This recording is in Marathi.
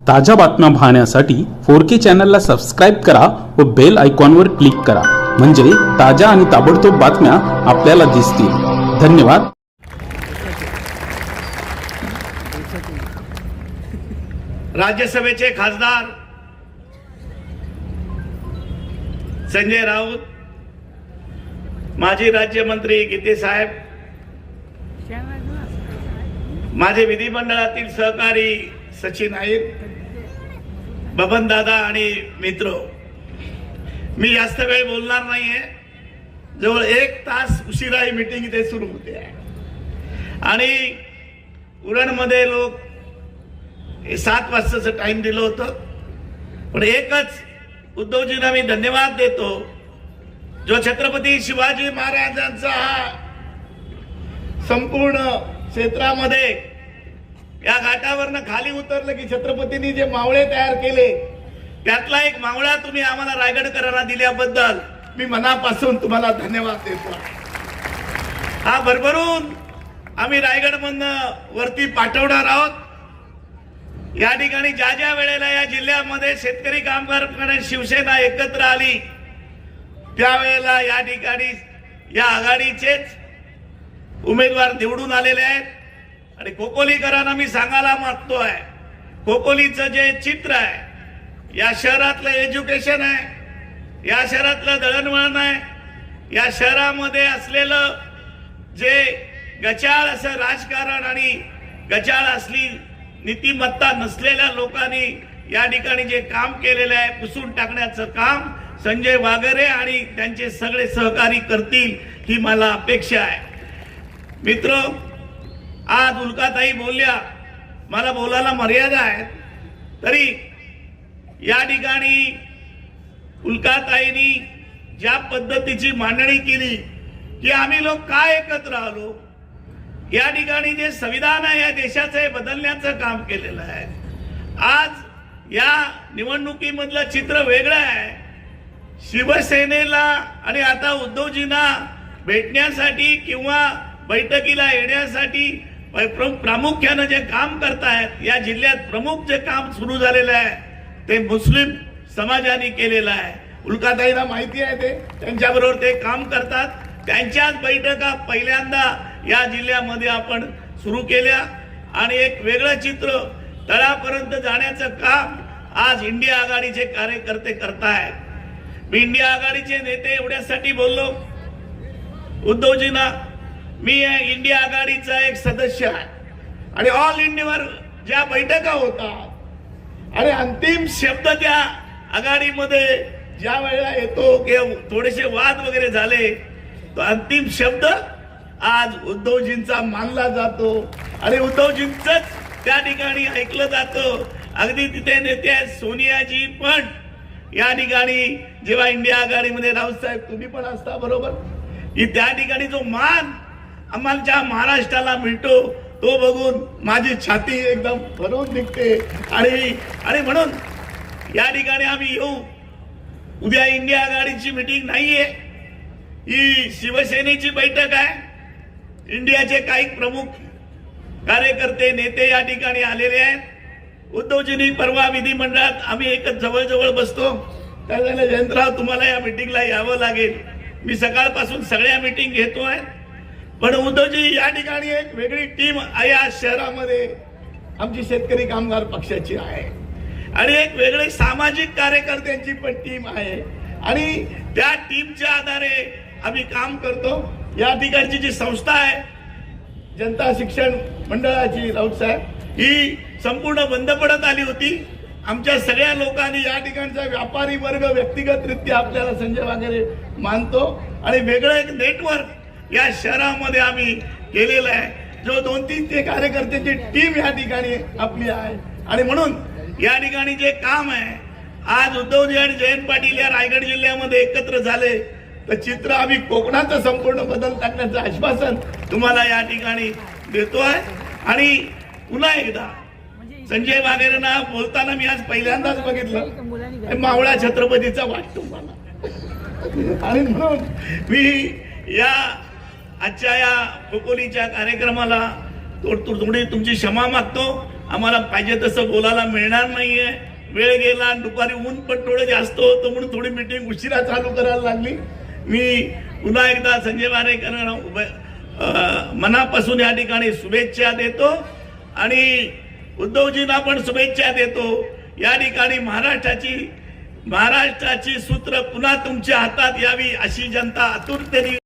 ताज्या बातम्या पाहण्यासाठी फोर के चॅनलला सबस्क्राईब करा व बेल आयकॉनवर क्लिक करा. म्हणजे ताज्या आणि ताबडतोब बातम्या आपल्याला दिसतील. धन्यवाद. राज्यसभेचे खासदार संजय राऊत माजी राज्यमंत्री गीते साहेब माझे विधिमंडळातील सहकारी सचिन आईर बबन दादा आणि मित्र मी जास्त वेळ बोलणार नाहीये. जवळ एक तास उशिरा ही मीटिंग इथे सुरू होते. आहे आणि उरणमध्ये लोक सात वाजताचं टाइम दिलं होतं. पण एकच उद्धवजींना मी धन्यवाद देतो जो छत्रपती शिवाजी महाराजांचा हा संपूर्ण क्षेत्रामध्ये या घाटावरनं खाली उतरलं की छत्रपतींनी जे मावळे तयार केले त्यातला एक मावळा तुम्ही आम्हाला रायगडकरांना दिल्याबद्दल मी मनापासून तुम्हाला धन्यवाद देतो. हा भरभरून आम्ही रायगडमधनं वरती पाठवणार आहोत. या ठिकाणी ज्या ज्या वेळेला या जिल्ह्यामध्ये शेतकरी कामगार आणि शिवसेना एकत्र आली त्यावेळेला या ठिकाणी या आघाडीचेच उमेदवार निवडून आलेले आहेत. आणि कोकोलीकरांना मी सांगायला मागतोय. कोकोलीचं जे चित्र आहे या शहरातलं एज्युकेशन आहे या शहरातलं दळणवळण आहे या शहरामध्ये असलेलं जे गचाळ असं राजकारण आणि गचाळ असली नीतिमत्ता नसलेल्या लोकांनी या ठिकाणी जे काम केलेलं आहे पुसून टाकण्याचं काम संजय वागरे आणि त्यांचे सगळे सहकारी करतील ही मला अपेक्षा आहे. मित्र आज उल्काताई बोलल्या मला बोलायला मर्यादा आहेत. तरी या ठिकाणी उल्काताईनी ज्या पद्धतीची मांडणी केली की आम्ही लोक काय एकत्र आलो या ठिकाणी जे संविधान आहे या देशाचं हे बदलण्याचं काम केलेलं आहे. आज या निवडणुकीमधलं चित्र वेगळं आहे. शिवसेनेला आणि आता उद्धवजींना भेटण्यासाठी किंवा बैठकीला येण्यासाठी प्रामुख्यानं जे काम करतायत या जिल्ह्यात प्रमुख जे काम सुरू झालेलं आहे ते मुस्लिम समाजाने केलेलं आहे. उल्काताईला माहिती आहे ते? त्यांच्याबरोबर ते काम करतात. त्यांच्याच बैठका पहिल्यांदा या जिल्ह्यामध्ये आपण सुरू केल्या. आणि एक वेगळं चित्र तळापर्यंत जाण्याचं काम आज इंडिया आघाडीचे कार्यकर्ते करतायत. मी इंडिया आघाडीचे नेते एवढ्यासाठी बोललो. उद्धवजींना मी या इंडिया आघाडीचा एक सदस्य आहे. आणि ऑल इंडियावर ज्या बैठका होतात आणि अंतिम शब्द त्या आघाडीमध्ये ज्या वेळेला येतो किंवा थोडेसे वाद वगैरे झाले तो अंतिम शब्द आज उद्धवजींचा मानला जातो. आणि उद्धवजींच त्या ठिकाणी ऐकलं जातं. अगदी तिथे नेते आहेत सोनियाजी पण. या ठिकाणी जेव्हा इंडिया आघाडीमध्ये राऊत साहेब तुम्ही पण असता बरोबर? की त्या ठिकाणी जो मान आम्हाला महाराष्ट्राला मिळतो तो बघून माझी छाती एकदम भरून निघते. आणि आणि म्हणून या ठिकाणी आम्ही येऊ. उद्या इंडिया आघाडीची मिटिंग नाहीये. ही शिवसेनेची बैठक आहे. इंडियाचे काही प्रमुख कार्यकर्ते नेते या ठिकाणी आलेले आहेत. उद्धवजींनी परवा विधिमंडळात आम्ही एकच जवळजवळ बसतो. त्यावेळेला जयंतराव तुम्हाला या मिटिंगला यावं लागेल. मी सकाळपासून सगळ्या मिटिंग आहे पण उद्धवजी या ठिकाणी एक वेगळी टीम या शहरामध्ये. आमची शेतकरी कामगार पक्षाची आहे. आणि एक वेगळी सामाजिक कार्यकर्त्यांची पण टीम आहे. आणि त्या टीमच्या आधारे आम्ही काम करतो. या ठिकाणची जी संस्था आहे जनता शिक्षण मंडळाची राऊत साहेब ही संपूर्ण बंद पडत आली होती. आमच्या सगळ्या लोकांनी या ठिकाणचा व्यापारी वर्ग व्यक्तिगतरित्या आपल्याला संजय वगैरे मानतो. आणि वेगळं एक नेटवर्क या शहरामध्ये आम्ही केलेलं आहे. जो दोन तीन ते कार्यकर्त्याची टीम या ठिकाणी आपली आहे. आणि म्हणून या ठिकाणी जे काम आहे आज उद्धवजी आणि जयंत पाटील या रायगड जिल्ह्यामध्ये एकत्र झाले. तर चित्र आम्ही कोकणाचं संपूर्ण बदल टाकण्याचं आश्वासन तुम्हाला या ठिकाणी देतो आहे. आणि पुन्हा एकदा संजय वागेरेंना बोलताना मी आज पहिल्यांदाच बघितलं. मावळा छत्रपतीचा वाटतो मला आणि म्हणून मी या आजच्या या खोकोलीच्या कार्यक्रमाला थोडी तुमची क्षमा मागतो. आम्हाला पाहिजे तसं बोलायला मिळणार नाहीये. वेळ गेला आणि दुपारी ऊन पण थोडं जास्त होतं म्हणून थोडी मिटिंग उशिरा चालू करायला लागली. मी पुन्हा एकदा संजय वारेकर उभे- मनापासून या ठिकाणी शुभेच्छा देतो. आणि उद्धवजींना पण शुभेच्छा देतो. या ठिकाणी महाराष्ट्राची महाराष्ट्राची सूत्र पुन्हा तुमच्या हातात यावी अशी जनता आतुरतेने